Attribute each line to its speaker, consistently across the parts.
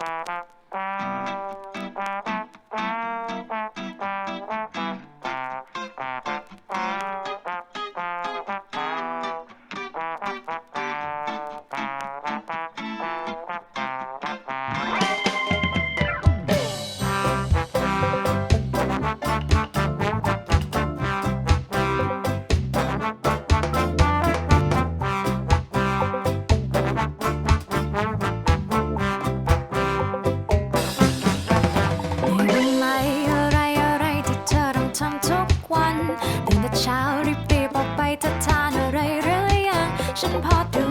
Speaker 1: thank you ทำทุกวันตื่นแต่เช้ารีบรีบๆออกไปจะทานอะไรหรือยังฉันพอดู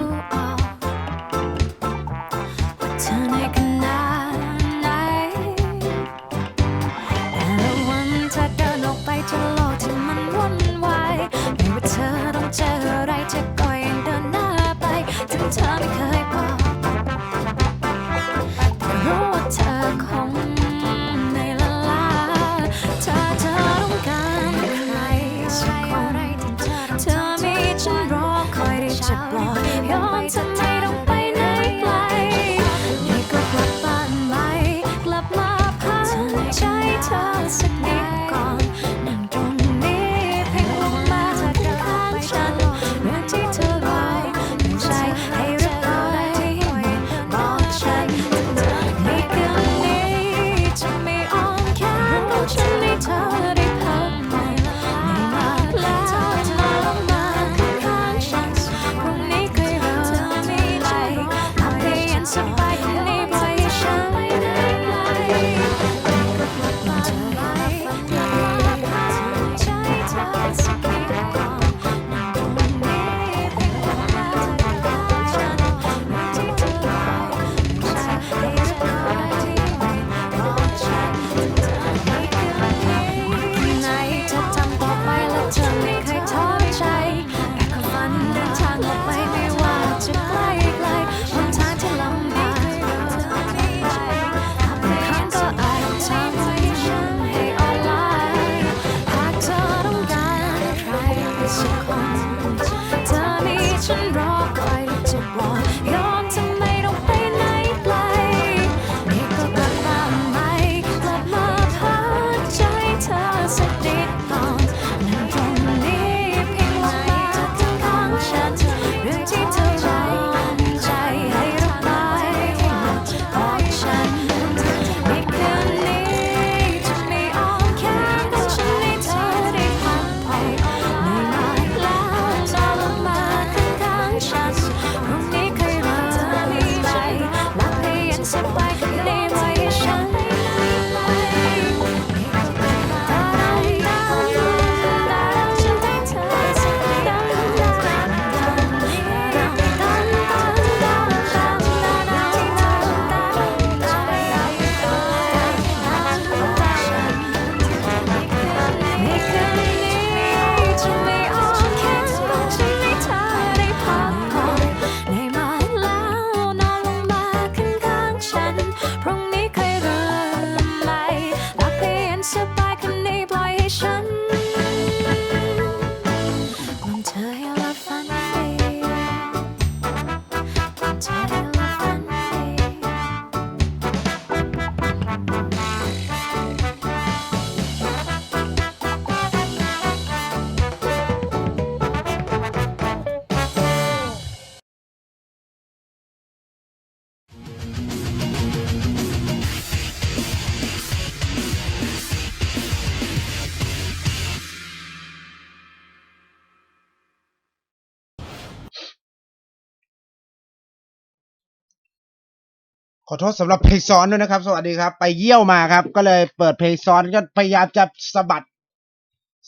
Speaker 1: ขอโท
Speaker 2: ษสำหรับเพลงซ้อนด้วยนะครับ สวัสดีครับ ไปเยี่ยวมาครับ ก็เลยเปิดเพลงซ้อนก็พยายามจะสะบัด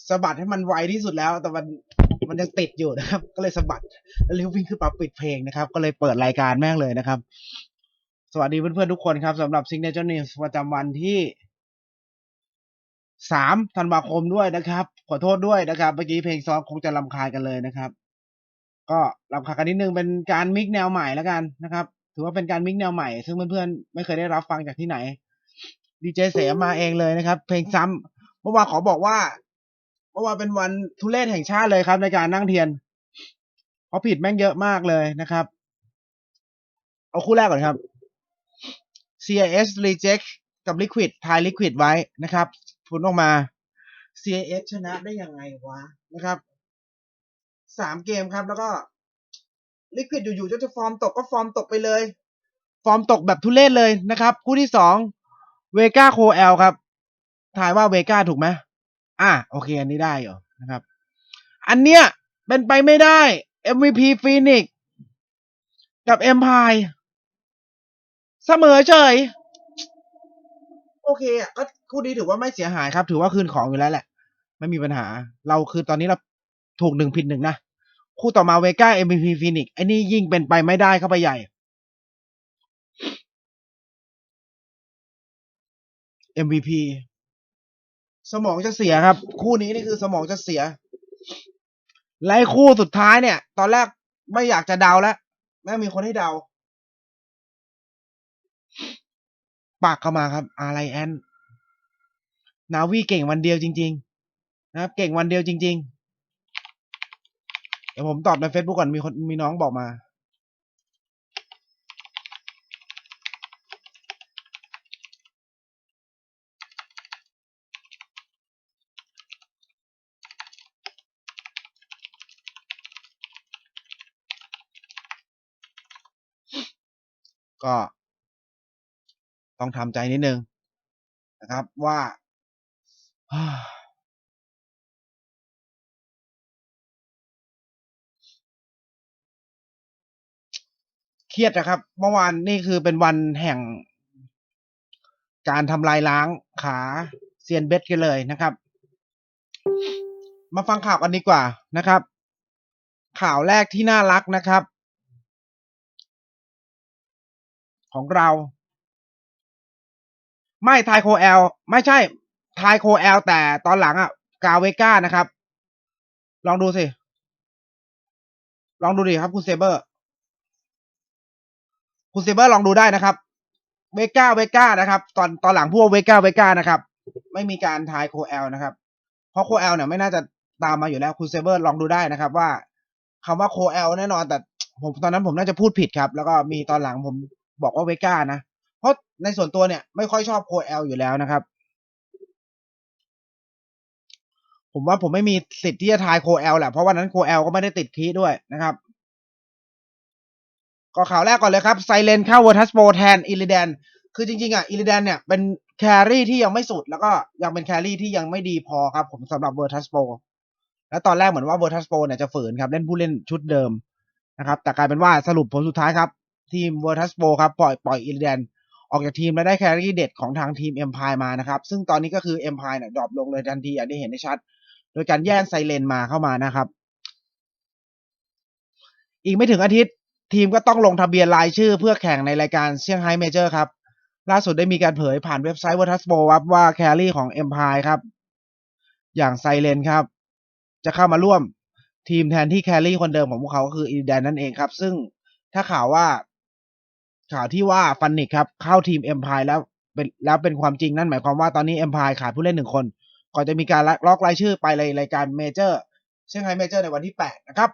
Speaker 2: สะบัดให้มันไวที่สุดแล้ว แต่มันมันยังติดอยู่นะครับ ก็เลยสะบัดแล้วร็ววิ่งขึ้นมาปิดเพลงนะครับ ก็เลยเปิดรายการแม่งเลยนะครับ สวัสดีเพื่อนๆทุกคนครับสำหรับ Signature News ประจำวันที่สามธันวาคมด้วยนะครับ ขอโทษด้วยนะครับเมื่อกี้เพลงซ้อนคงจะลำคาญกันเลยนะครับ ก็ลำคาญกันนิดนึงเป็นการมิกแนวใหม่แล้วกันนะครับ ถือว่าเป็นการมิกแนวใหม่ ซึ่งเพื่อนๆไม่เคยได้รับฟังจากที่ไหนดีเจเสมาเองเลยนะครับ เพลงซ้ำเมื่อวานขอบอกว่าเมื่อวานเป็นวันทุเรศแห่งชาติเลยครับ ในการนั่งเทียนเพราะผิดแม่งเยอะมากเลยนะครับ เอาคู่แรกก่อนครับ CIS reject กับ Liquid ทาย Liquid ไว้นะครับผลออกมา CIS ชนะได้ยังไงวะนะครับสามเกมครับ แล้วก็ Liquid อยู่ๆจะจะฟอร์มตกก็ฟอร์มตกไปเลย ฟอร์มตกแบบทุเรศเลยนะครับ คู่ที่สองเวก้าโคเอลครับถ่ายว่าเวก้าถูกไหมอะโอเค อันนี้ได้อยู่นะครับ อันเนี้ยเป็นไปไม่ได้ MVP Phoenix กับ Empire เสมอเฉย โอเคอะก็คู่นี้ถือว่าไม่เสียหายครับ ถือว่าคืนของอยู่แล้วแหละ ไม่มีปัญหา เราคือตอนนี้เราถูกหนึ่งผิดหนึ่งนะ คู่ต่อมาเวก้า MVP Phoenix ไอ้นี่ยิ่งเป็นไปไม่ได้เข้าไปใหญ่ MVP สมองจะเสียครับ คู่นี้นี่คือสมองจะเสียไล่คู่สุดท้ายเนี่ย ตอนแรกไม่อยากจะเดาแล้วแม่มีคนให้เดา ปากเข้ามาครับอารไลแอนนาวีเก่งวันเดียวจริง ๆ นะครับ เก่งวันเดียวจริง ๆ เดี๋ยวผมตอบใน Facebook ก่อนมีคนมีน้องบอกมา ก็ ต้องทำใจนิดนึงนะครับว่า เครียดนะครับ เมื่อวานนี่คือเป็นวันแห่ง การทำลายล้างขาเซียนเบสกันเลยนะครับ มาฟังข่าวกันดีกว่านะครับ ข่าวแรกที่น่ารักนะครับ ของเรา ไม่ทายโคแอลไม่ใช่ทายโคแอลแต่ตอนหลังอะกาเวก้านะครับ ลองดูสิ ลองดูดิครับคุณเซเบอร์ คุณเซเบอร์ลองดูได้นะครับ เวก้าเวก้านะครับ ตอนตอนหลังพวกเวก้าเวก้านะครับ ไม่มีการทายโคแอลนะครับ เพราะโคแอลเนี่ยไม่น่าจะตามมาอยู่แล้วคุณเซเบอร์ลองดูได้นะครับว่าคำว่าโคแอลแน่นอนแต่ผมตอนนั้นผมน่าจะพูดผิดครับ แล้วก็มีตอนหลังผมบอกว่าเวก้านะ เพราะในส่วนตัวเนี่ยไม่ค่อยชอบโคแอลอยู่แล้วนะครับ ผมว่าผมไม่มีสิทธิ์ที่จะทายโคแอลแหละเพราะวันนั้นโคแอลก็ไม่ได้ติดคีด้วยนะครับ ก็ข่าวแรกก่อนเลยครับไซเลนเข้าเวอร์ทัสโปแทนอิลิแดนคือจริงๆอะอิลิแดนเนี่ยเป็นแครี่ที่ยังไม่สุด แล้วก็ยังเป็นแครี่ที่ยังไม่ดีพอครับผมสำหรับเวอร์ทัสโปแล้วตอนแรกเหมือนว่าเวอร์ทัสโปเนี่ยจะฝืนครับเล่นผู้เล่นชุดเดิมนะครับ แต่กลายเป็นว่าสรุปผลสุดท้ายครับ ทีมเวอร์ทัสโปครับปล่อยปล่อยอิลิแดนออกจากทีมแล้วได้แครี่เด็ดของทางทีมเอ็มพายมานะครับ ซึ่งตอนนี้ก็คือเอ็มพายเนี่ยดรอปลงเลยทันทีอย่างที่เห็นได้ชัด โดยการแย่งไซเลนมาเข้ามานะครับ อีกไม่ถึงอาทิตย์ ทีมก็ต้องลงทะเบียนรายชื่อเพื่อแข่งในรายการเซี่ยงไฮ้เมเจอร์ครับ ล่าสุดได้มีการเผยผ่านเว็บไซต์วอทัสโบครับว่าแครี่ของเอ็มพายครับ อย่างไซเลนครับ จะเข้ามาร่วมทีมแทนที่แครี่คนเดิมของพวกเขาก็คืออีแดนนั่นเองครับ ซึ่งถ้าข่าวว่าข่าวที่ว่าฟันนิกครับ เข้าทีมเอ็มพายแล้วเป็นแล้วเป็นความจริงนั่นหมายความว่าตอนนี้เอ็มพายขาดผู้เล่นหนึ่งคนก่อนจะมีการล็อกรายชื่อไปในรายการเมเจอร์เซี่ยงไฮ้เมเจอร์ในวันที่แปดนะครับ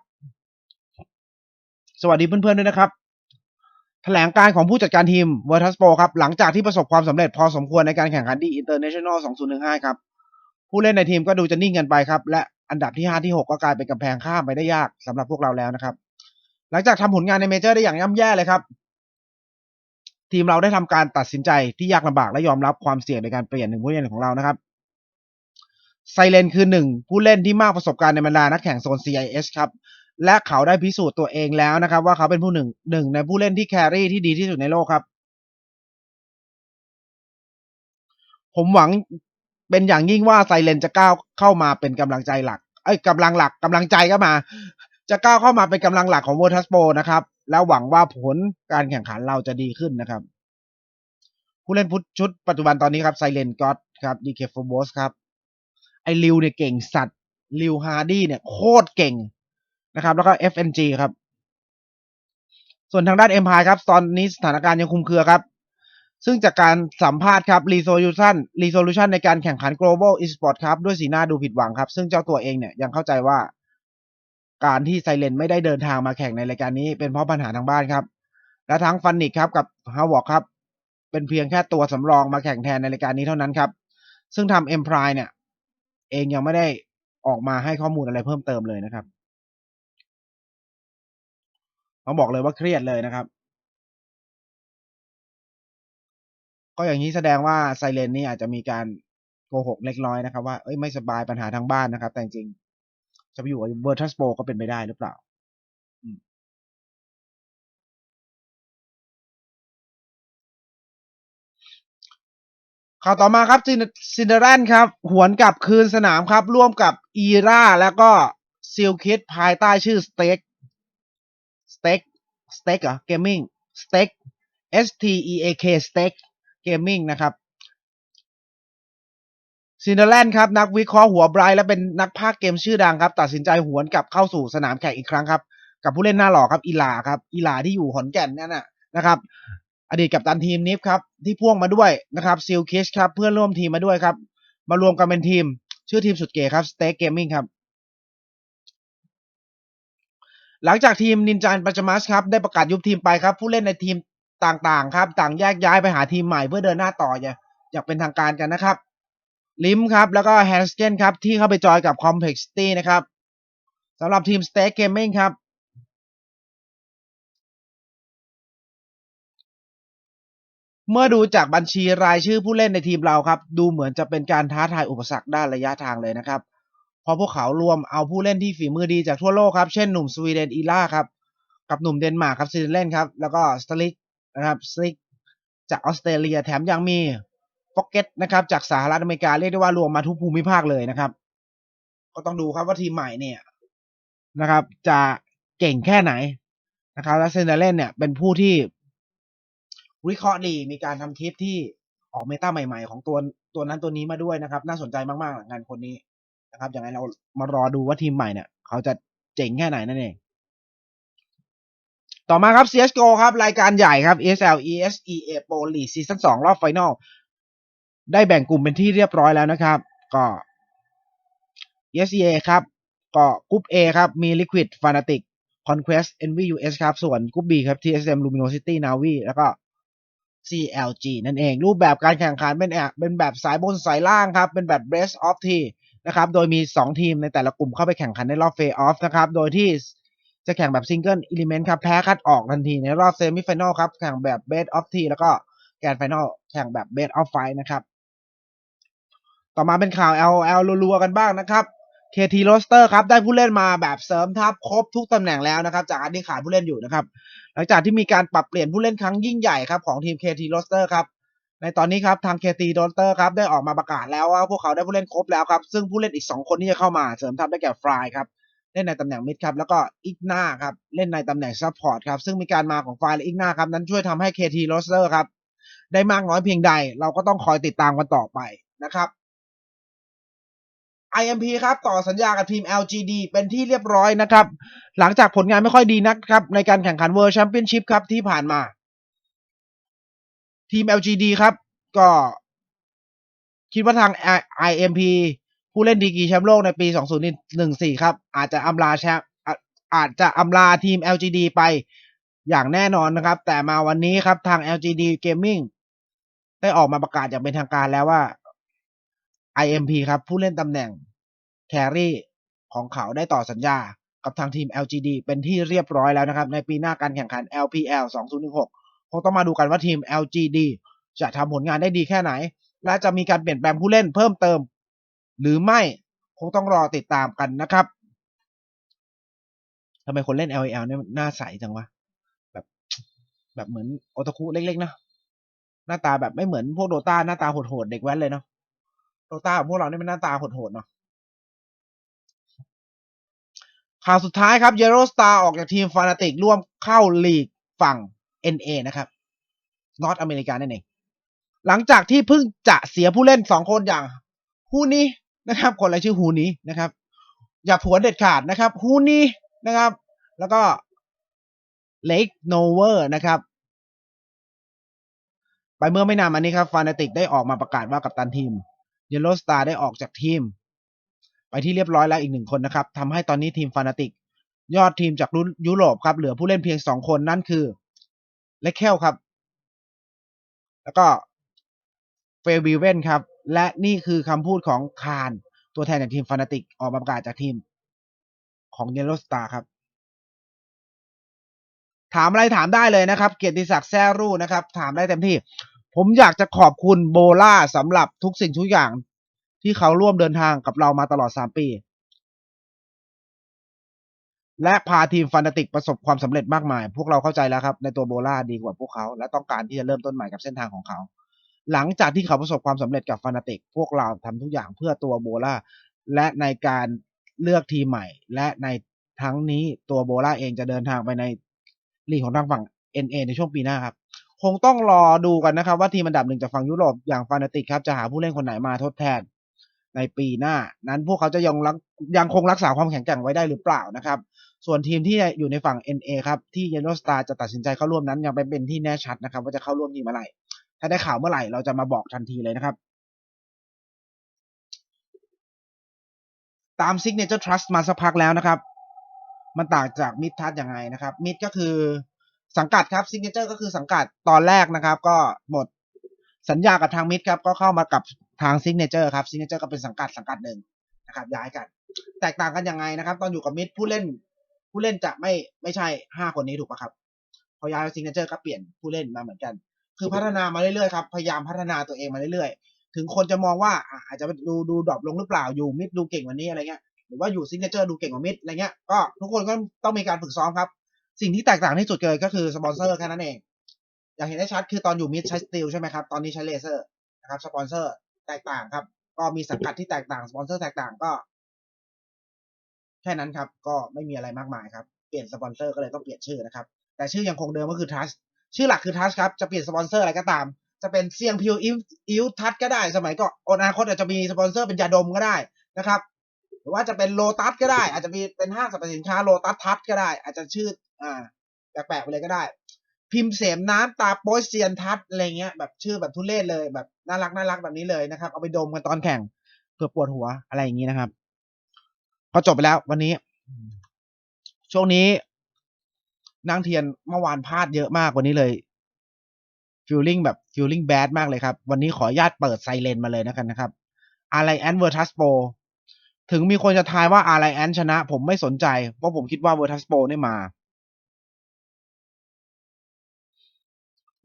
Speaker 2: สวัสดีเพื่อนๆด้วยนะครับ แถลงการของผู้จัดการทีมเวอร์ทัสโปครับ หลังจากที่ประสบความสำเร็จพอสมควรในการแข่งขันดีอินเตอร์เนชั่นแนล 2015 ครับ ผู้เล่นในทีมก็ดูจะนิ่งกันไปครับ และอันดับที่ 5 ที่ 6 ก็กลายเป็นกำแพงข้ามไปได้ยากสำหรับพวกเราแล้วนะครับ หลังจากทำผลงานในเมเจอร์ได้อย่างย่ำแย่เลยครับ ทีมเราได้ทำการตัดสินใจที่ยากลำบากและยอมรับความเสี่ยงในการเปลี่ยนหนึ่งผู้เล่นของเรานะครับไซเลนคือหนึ่งผู้เล่นที่มากประสบการณ์ในบรรดานักแข่งโซน CIS ครับ และเขาได้พิสูจน์ตัวเองแล้วนะครับ ว่าเขาเป็นผู้หนึ่งหนึ่งในผู้เล่นที่แครี่ที่ดีที่สุดในโลกครับ ผมหวังเป็นอย่างยิ่งว่าไซเลนจะก้าวเข้ามาเป็นกำลังใจหลัก เอ้ยกำลังหลักกำลังใจก็มา จะก้าวเข้ามาเป็นกำลังหลักของ v o r t u s p o นะครับ แล้วหวังว่าผลการแข่งขันเราจะดีขึ้นนะครับ ผู้เล่นพุทชุดปัจจุบันตอนนี้ครับไซเลนก็อดครับดีเคฟโบสครับไอริวเนี่ยเก่งสัตว์ริวฮาร์ดี้เนี่ยโคตรเก่ง นะครับ แล้วก็ FNG ครับ ส่วนทางด้าน Empire ครับ ตอนนี้สถานการณ์ยังคุมเครือครับ ซึ่งจากการสัมภาษณ์ครับ Resolution Resolution ในการแข่งขัน Global Esport ครับ ด้วยสีหน้าดูผิดหวังครับ ซึ่งเจ้าตัวเองเนี่ยยังเข้าใจว่า การที่ไซเลนไม่ได้เดินทางมาแข่งในรายการนี้เป็นเพราะปัญหาทางบ้านครับ และทั้งฟันนิกครับกับฮาวอกครับ เป็นเพียงแค่ตัวสำรองมาแข่งแทนในรายการนี้เท่านั้นครับ ซึ่งทำเอ็มพรายเนี่ย เองยังไม่ได้ออกมาให้ข้อมูลอะไรเพิ่มเติมเลยนะครับ ต้องบอกเลยว่าเครียดเลยนะครับ ก็อย่างนี้แสดงว่าไซเรนนี่อาจจะมีการโกหกเล็กน้อยนะครับ ว่าเอ้ยไม่สบายปัญหาทางบ้านนะครับ แต่จริงจะไปอยู่กับเวอร์ทัสโปก็เป็นไปได้หรือเปล่าข่าวต่อมาครับซินเดอแรนครับ หวนกลับคืนสนามครับ ร่วมกับอีราแล้วก็ซิลคิดภายใต้ชื่อสเต็ก สเต็กสเต็กเหรอเกมมิ่งสเต็ก S T E A K สเต็กเกมมิ่งนะครับซินเดอร์แลนด์ครับ นักวิเคราะห์หัวไบรท์และเป็นนักพากย์เกมชื่อดังครับ ตัดสินใจหวนกลับเข้าสู่สนามแข่งอีกครั้งครับ กับผู้เล่นหน้าหล่อครับอีลาครับอีลาที่อยู่ขอนแก่นนั่นน่ะนะครับอดีตกัปตันทีมนิฟครับ ที่พ่วงมาด้วยนะครับซิลคิชครับ เพื่อนร่วมทีมมาด้วยครับ มารวมกันเป็นทีม ชื่อทีมสุดเก๋ครับสเต็กเกมมิ่งครับ หลังจากทีมนินจาปัจมัสครับได้ประกาศยุบทีมไปครับ ผู้เล่นในทีมต่างๆ ครับ ต่างแยกย้ายไปหาทีมใหม่เพื่อเดินหน้าต่ออย่างอย่างเป็นทางการกันนะครับ ลิมครับ แล้วก็แฮนสเกนครับ ที่เข้าไปจอยกับ Complexity นะครับสำหรับทีม Stake Gaming ครับเมื่อดูจากบัญชีรายชื่อผู้เล่นในทีมเราครับ ดูเหมือนจะเป็นการท้าทายอุปสรรคด้านระยะทางเลยนะครับ พราะพวกเขารวมเอาผู้เล่นที่ฝีมือดีจากทั่วโลกครับ เช่นหนุ่มสวีเดนอีล่าครับ กับหนุ่มเดนมาร์กครับซินเล่นครับแล้วก็สตลิกนะครับสลิกจากออสเตรเลียแถมยังมีฟ็อกเก็ตนะครับจากสหรัฐอเมริกาเรียกได้ว่ารวมมาทุกภูมิภาคเลยนะครับ ก็ต้องดูครับว่าทีมใหม่เนี่ยนะครับ จะเก่งแค่ไหนนะครับและเซนเดเลนเนี่ยเป็นผู้ที่วิเคราะห์ดีมีการทำคลิปที่ออกเมตาใหม่ๆ ของตัวตัวนั้นตัวนี้มาด้วยนะครับ น่าสนใจมากๆหลังงานคนนี้ นะครับอย่างไรเรามารอดูว่าทีมใหม่เนี่ยเขาจะเจ๋งแค่ไหนนั่นเองต่อมาครับ CSGO ครับ รายการใหญ่ครับ ESL ESEA Pro League ซีซั่น2รอบไฟนอลได้แบ่งกลุ่มเป็นที่เรียบร้อยแล้วนะครับ ก็ ESEA ครับ ก็กรุ๊ป A ครับ มี Liquid Fnatic Conquest NVUS ครับ ส่วนกรุ๊ป B ครับ TSM Luminosity Navi แล้วก็ CLG นั่นเอง รูปแบบการแข่งขันเป็นแอบเป็นแบบสายบนสายล่างครับ เป็นแบบ best of t นะครับ โดยมี 2 ทีมในแต่ละกลุ่มเข้าไปแข่งขันในรอบ play off นะครับ โดยที่จะแข่งแบบ single element ครับ แพ้คัดออกทันทีในรอบ semi final ครับ แข่งแบบ best of t แล้วก็แกน final แข่งแบบ best of five นะครับ ต่อมาเป็นข่าว LOL รัวๆกันบ้างนะครับ KT Roster ครับ ได้ผู้เล่นมาแบบเสริมทัพครบทุกตำแหน่งแล้วนะครับ จากอันที่ขาดผู้เล่นอยู่นะครับ หลังจากที่มีการปรับเปลี่ยนผู้เล่นครั้งยิ่งใหญ่ครับของทีม KT Roster ครับ ในตอนนี้ครับทาง KT Roster ครับได้ออกมาประกาศแล้วว่าพวกเขาได้ผู้เล่นครบแล้วครับ ซึ่งผู้เล่นอีก 2 คนที่จะเข้ามาเสริมทัพได้แก่ฟรายครับเล่นในตำแหน่งมิดครับแล้วก็อีกนาครับเล่นในตำแหน่งซัพพอร์ตครับซึ่งมีการมาของฟรายและอีกนาครับนั้นช่วยทำให้ KT Roster ครับได้มากน้อยเพียงใด เราก็ต้องคอยติดตามกันต่อไปนะครับ IMP ครับต่อสัญญากับทีม LGD เป็นที่เรียบร้อยนะครับ หลังจากผลงานไม่ค่อยดีนักครับในการแข่งขัน World Championship ครับที่ผ่านมา ทีม LGD ครับ ก็คิดว่าทาง IMP ผู้เล่นดีกรีแชมป์โลกในปี 2014 ครับ อาจจะอำลาแชมป์อะอาจจะอำลาทีม LGD ไปอย่างแน่นอนนะครับ แต่มาวันนี้ครับทาง LGD Gaming ได้ออกมาประกาศอย่างเป็นทางการแล้วว่า IMP ครับ ผู้เล่นตำแหน่งแครี่ของเขาได้ต่อสัญญากับทางทีม LGD เป็นที่เรียบร้อยแล้วนะครับ ในปีหน้าการแข่งขัน LPL 2016 คงต้องมาดูกันว่าทีม LGD จะทำผลงานได้ดีแค่ไหน และจะมีการเปลี่ยนแปลงผู้เล่นเพิ่มเติม หรือไม่คงต้องรอติดตามกันนะครับทำไมคนเล่น LAL เนี่ยหน้าใสจังวะแบบ แบบเหมือนโอตาคุเล็กๆเนาะหน้าตาแบบไม่เหมือนพวกโดตาหน้าตาโหดๆเด็กแว้นเลยเนาะโดตาพวกเราเนี่ยเป็นหน้าตาโหดๆเนาะข่าวสุดท้ายครับเยโรสตาออกจากทีมฟานาติกร่วมเข้าลีกฝั่ง NA นะครับนอตอเมริกานั่นเอง หลังจากที่เพิ่งจะเสียผู้เล่นสองคนอย่างฮูนี้นะครับ คนอะไรชื่อฮูนี้นะครับ อย่าผวนเด็ดขาดนะครับฮูนี้นะครับ แล้วก็เลกโนเวอร์นะครับ ไปเมื่อไม่นานมานี้ครับฟานาติกได้ออกมาประกาศว่ากัปตันทีมเยโรสตาร์ได้ออกจากทีม ไปที่เรียบร้อยแล้วอีกหนึ่งคนนะครับทำให้ตอนนี้ทีมฟานาติก ยอดทีมจากรุ่นยุโรปครับเหลือผู้เล่นเพียงสองคนนั่นคือ เลคเคลครับ แล้วก็เฟลบิเวนครับ และนี่คือคำพูดของคานตัวแทนจากทีมฟานาติกออกมาประกาศจากทีมของเยลโลสตาร์ครับ ถามอะไรถามได้เลยนะครับ เกียรติศักดิ์แซ่รู่นะครับ ถามได้เต็มที่ ผมอยากจะขอบคุณโบล่าสำหรับทุกสิ่งทุกอย่างที่เขาร่วมเดินทางกับเรามาตลอดสามปี และพาทีมฟันติกประสบความสำเร็จมากมาย พวกเราเข้าใจแล้วครับ ในตัวโบล่าดีกว่าพวกเขา และต้องการที่จะเริ่มต้นใหม่กับเส้นทางของเขา หลังจากที่เขาประสบความสำเร็จกับฟันติก พวกเราทำทุกอย่างเพื่อตัวโบล่าและในการเลือกทีมใหม่ และในทั้งนี้ตัวโบล่าเองจะเดินทางไปในลีกของทางฝั่ง NA ในช่วงปีหน้าครับ คงต้องรอดูกันนะครับว่าทีมอันดับหนึ่งจากฝั่งยุโรปอย่างฟานาติกครับจะหาผู้เล่นคนไหนมาทดแทนในปีหน้า นั้นพวกเขาจะยังรักยังคงรักษาความแข็งแกร่งไว้ได้หรือเปล่านะครับ ส่วนทีมที่อยู่ในฝั่ง NA ครับที่ Yellow Star จะตัดสินใจเข้าร่วมนั้นยังไม่เป็นที่แน่ชัดนะครับ ว่าจะเข้าร่วมทีมเมื่อไหร่ถ้าได้ข่าวเมื่อไหร่เราจะมาบอกทันทีเลยนะครับ ตาม Signature Trust มาสักพักแล้วนะครับ มันต่างจาก Mid Trust ยังไงนะครับ Mid ก็คือสังกัดครับ Signature ก็คือสังกัดตอนแรกนะครับ ก็หมดสัญญากับทาง Mid ครับก็เข้ามากับทาง Signature ครับ Signature ก็เป็นสังกัดสังกัดหนึ่งนะครับย้ายกัน แตกต่างกันยังไงนะครับ ตอนอยู่กับ Mid ผู้เล่น ผู้เล่นจะไม่ไม่ใช่ห้าคนนี้ถูกปะครับ พอย้ายมา Signature ก็เปลี่ยนผู้เล่นมาเหมือนกัน คือพัฒนามาเรื่อยๆครับ พยายามพัฒนาตัวเองมาเรื่อยๆ ถึงคนจะมองว่าอาจจะดูดูดรอปลงหรือเปล่าอยู่มิดดูเก่งกว่านี้อะไรเงี้ย หรือว่าอยู่ซิงเกิลดูเก่งกว่ามิดอะไรเงี้ย ก็ทุกคนก็ต้องมีการฝึกซ้อมครับ สิ่งที่แตกต่างที่สุดเลยก็คือสปอนเซอร์แค่นั้นเอง อย่างเห็นได้ชัดคือตอนอยู่มิดใช้สตีลใช่ไหมครับ ตอนนี้ใช้เลเซอร์นะครับ สปอนเซอร์แตกต่างครับ ก็มีสังกัดที่แตกต่าง สปอนเซอร์แตกต่างก็ ค่นั้นครับ ก็ไม่มีอะไรมากมายครับ เปลี่ยนสปอนเซอร์ก็เลยต้องเปลี่ยนชื่อนะครับ แต่ชื่อยังคงเดิมก็คือทัชชื่อหลักคือทัชครับ จะเปลี่ยนสปอนเซอร์อะไรก็ตาม จะเป็นเซียงพิวอิวอิวทัชก็ได้ สมัยก่อนอนาคตอาจจะมีสปอนเซอร์เป็นยาดมก็ได้นะครับ หรือว่าจะเป็นโลตัสก็ได้ อาจจะมีเป็นห้างสรรพสินค้าโลตัสทัชก็ได้ อาจจะชื่ออ่าแปลกๆไปเลยก็ได้ พิมพ์เสมน้ำตาโป้ยเซียนทัชอะไรเงี้ยแบบชื่อแบบทุเรศเลยแบบน่ารักน่ารักแบบนี้เลยนะครับ เอาไปดมกันตอนแข่งเพื่อปวดหัวอะไรอย่างนี้นะครับ ก็จบไปแล้ววันนี้ ช่วงนี้นางเทียนเมื่อวานพลาดเยอะมากวันนี้เลย feeling แบบ feeling bad มากเลยครับ วันนี้ขออนุญาตเปิดไซเรนมาเลยนะกันนะครับอะไรแอนเวอร์ทัสโปถึงมีคนจะทายว่าอะไรแอนชนะ ผมไม่สนใจ เพราะผมคิดว่าเวอร์ทัสโปได้มา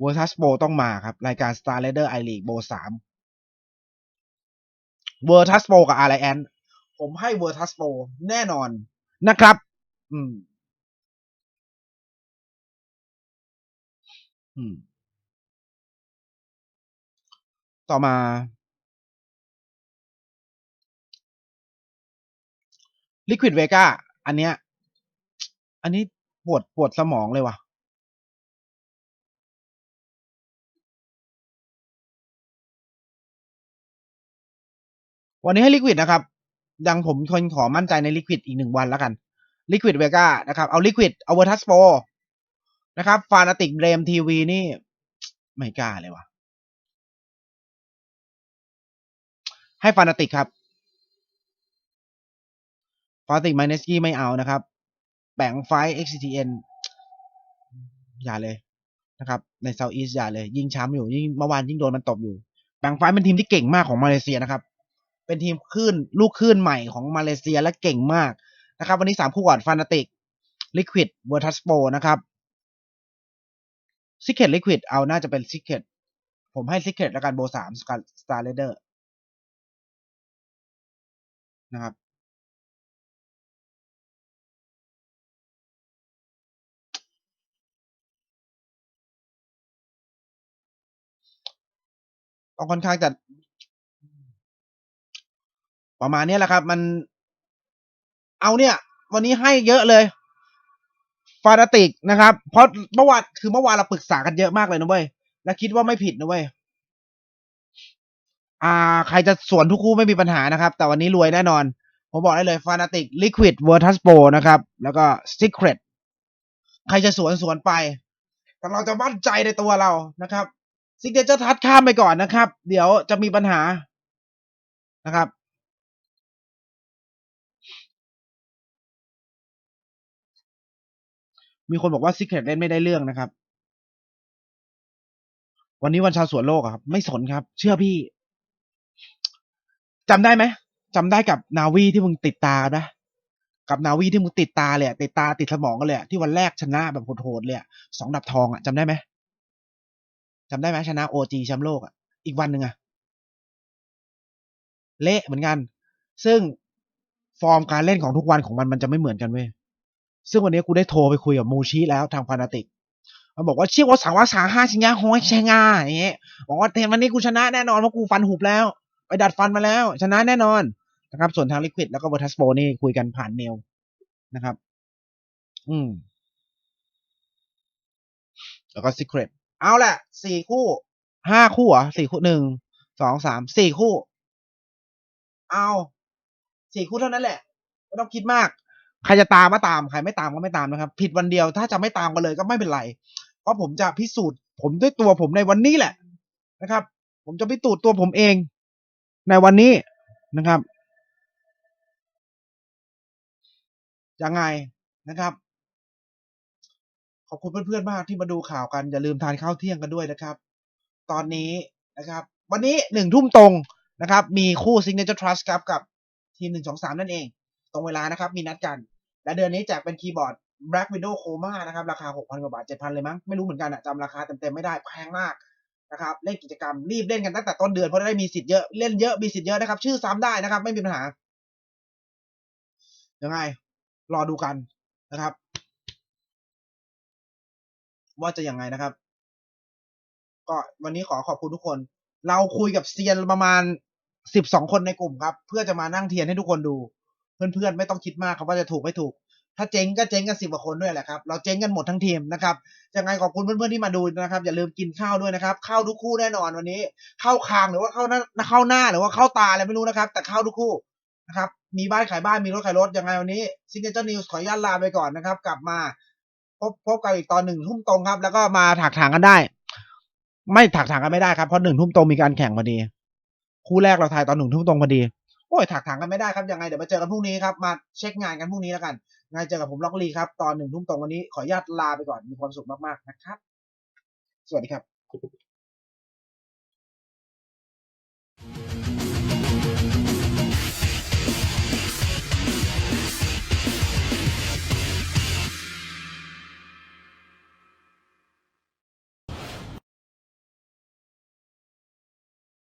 Speaker 2: เวอร์ทัสโปต้องมาครับ รายการ Star Leader i League โบสามเวอร์ทัสโปกับอะไรแอน ผมให้เวอร์ทัสโปแน่นอนนะครับ อืม อืม ต่อมา Liquid Vega อันเนี้ย อันนี้ปวดปวดสมองเลยว่ะวันนี้ให้ Liquid นะครับ ยังผมคนขอมั่นใจใน Liquid อีกหนึ่งวันแล้วกัน Liquid Vega นะครับ เอา Liquid เอา Virtus Pro นะครับ Fanatic Blame TV นี่ ไม่กล้าเลยว่ะ ให้ Fanatic ครับ Fanatic m i n e s k y ไม่เอานะครับแบ่งไฟ XCTN อย่าเลยนะครับ ใน South East อย่าเลย ยิ่งช้ำอยู่ ยิ่งเมื่อวานยิ่งโดนมันตบอยู่ แบ่งไฟเป็นทีมที่เก่งมากของมาเลเซียนะครับ เป็นทีมคลื่นลูกคลื่นใหม่ของมาเลเซียและเก่งมากนะครับ วันนี้สามคู่ก่อน Fanatic Liquid Virtus Pro นะครับ Secret Liquid เอาน่าจะเป็น Secret ผมให้ Secret แล้วกันโบสาม Star Leader นะครับองค่อนข้างจะ ประมาณนี้แหละครับ มัน เอาเนี่ย วันนี้ให้เยอะเลยฟานาติกนะครับ เพราะเมื่อวานคือเมื่อวานเราปรึกษากันเยอะมากเลยนะเว้ยและคิดว่าไม่ผิดนะเว้ยอ่า ใครจะสวนทุกคู่ไม่มีปัญหานะครับ แต่วันนี้รวยแน่นอน ผมบอกได้เลยฟานาติกลิควิดเวอร์ทัสโปนะครับ แล้วก็ Secret ใครจะสวนสวนไป แต่เราจะมั่นใจในตัวเรานะครับซิกเนเจอร์ทัดข้ามไปก่อนนะครับ เดี๋ยวจะมีปัญหานะครับ มีคนบอกว่า Secret เล่นไม่ได้เรื่องนะครับ วันนี้วันชาวสวนโลกครับ ไม่สนครับ เชื่อพี่จำได้ไหมจำได้กับนาวีที่มึงติดตานะกับนาวีที่มึงติดตาเลยติดตาติดสมองกันเลยที่วันแรกชนะแบบโหดๆเลยสองดับทองอะจำได้ไหมจำได้ไหมชนะโอจีแชมป์โลกอะอีกวันหนึ่งอะเละเหมือนกัน ซึ่งฟอร์มการเล่นของทุกวันของมันมันจะไม่เหมือนกันเว้ย ซึ่งวันนี้กูได้โทรไปคุยกับมูชิแล้วทางฟานาติกมันบอกว่าเชี่ยวว่าสาวว่าสาห้าชิงยาโฮยเชงาอย่างเงี้ยบอกว่าเทนวันนี้กูชนะแน่นอนเพราะกูฟันหุบแล้ว ไปดัดฟันมาแล้ว ชนะแน่นอนนะครับ ส่วนทางลิควิดแล้วก็เวอร์ทัสโปนี่คุยกันผ่านเมลนะครับ อืม แล้วก็ซีเครตเอาแหละสี่คู่ห้าคู่เหรอะสี่คู่หนึ่งสองสามสี่คู่ เอาสี่คู่เท่านั้นแหละไม่ต้องคิดมาก ใครจะตามก็ตามใครไม่ตามก็ไม่ตามนะครับ ผิดวันเดียวถ้าจะไม่ตามกันเลยก็ไม่เป็นไร เพราะผมจะพิสูจน์ ผมด้วยตัวผมในวันนี้แหละนะครับ ผมจะพิสูจน์ตัวผมเอง ในวันนี้นะครับยังไงนะครับขอบคุณเพื่อนๆมากที่มาดูข่าวกันอย่าลืมทานข้าวเที่ยงกันด้วยนะครับ ตอนนี้นะครับ วันนี้หนึ่งทุ่มตรงนะครับ มีคู่ Signature Trust ครับกับทีมหนึ่งสองสามนั่นเอง ตรงเวลานะครับ มีนัดกัน และเดือนนี้แจกเป็นคีย์บอร์ด Black Widow Chroma นะครับ ราคา 6,000 กว่าบาท 7,000 เลยมั้ง ไม่รู้เหมือนกันอะจำราคาเต็มๆ ไม่ได้ แพงมากนะครับ เล่นกิจกรรม รีบเล่นกันตั้งแต่ต้นเดือน เพราะจะได้มีสิทธิ์เยอะ เล่นเยอะ มีสิทธิ์เยอะนะครับ ชื่อซ้ำได้นะครับ ไม่มีปัญหา ยังไง รอดูกันนะครับ ว่าจะยังไงนะครับ ก็วันนี้ขอขอบคุณทุกคน เราคุยกับเซียนประมาณสิบสองคนในกลุ่มครับ เพื่อจะมานั่งเทียนให้ทุกคนดู เพื่อนๆไม่ต้องคิดมากครับว่าจะถูกไม่ถูก ถ้าเจ๊งก็เจ๊งกันสิบกว่าคนด้วยแหละครับ เราเจ๊งกันหมดทั้งทีมนะครับยังไงขอบคุณเพื่อนๆที่มาดูนะครับ อย่าลืมกินข้าวด้วยนะครับ ข้าวทุกคู่แน่นอนวันนี้ เข้าคางหรือว่าเข้าหน้าเข้าหน้าหรือว่าเข้าตาอะไรไม่รู้นะครับ แต่เข้าทุกคู่นะครับ มีบ้านขายบ้านมีรถขายรถยังไงวันนี้ซิงเกิลนิวส์ขออนุญาตลาไปก่อนนะครับ กลับมาพบพบกันอีกตอนหนึ่งทุ่มตรงครับ แล้วก็มาถักถางกันได้ ไม่ถักถางกันไม่ได้ครับเพราะหนึ่งทุ่มตรงมีการแข่งพอดี คู่แรกเราถ่ายตอนหนึ่งทุ่มตรงพอดี โอ้ยถักถางกันไม่ได้ครับยังไงเดี๋ยวมาเจอกันพรุ่งนี้ครับมาเช็คงานกันพรุ่งนี้แล้วกันงานเจอกับผมล็อกลีครับ ตอนหนึ่งทุ่มตรงวันนี้ขออนุญาตลาไปก่อนมีความสุขมากๆนะครับ สวัสดีครับ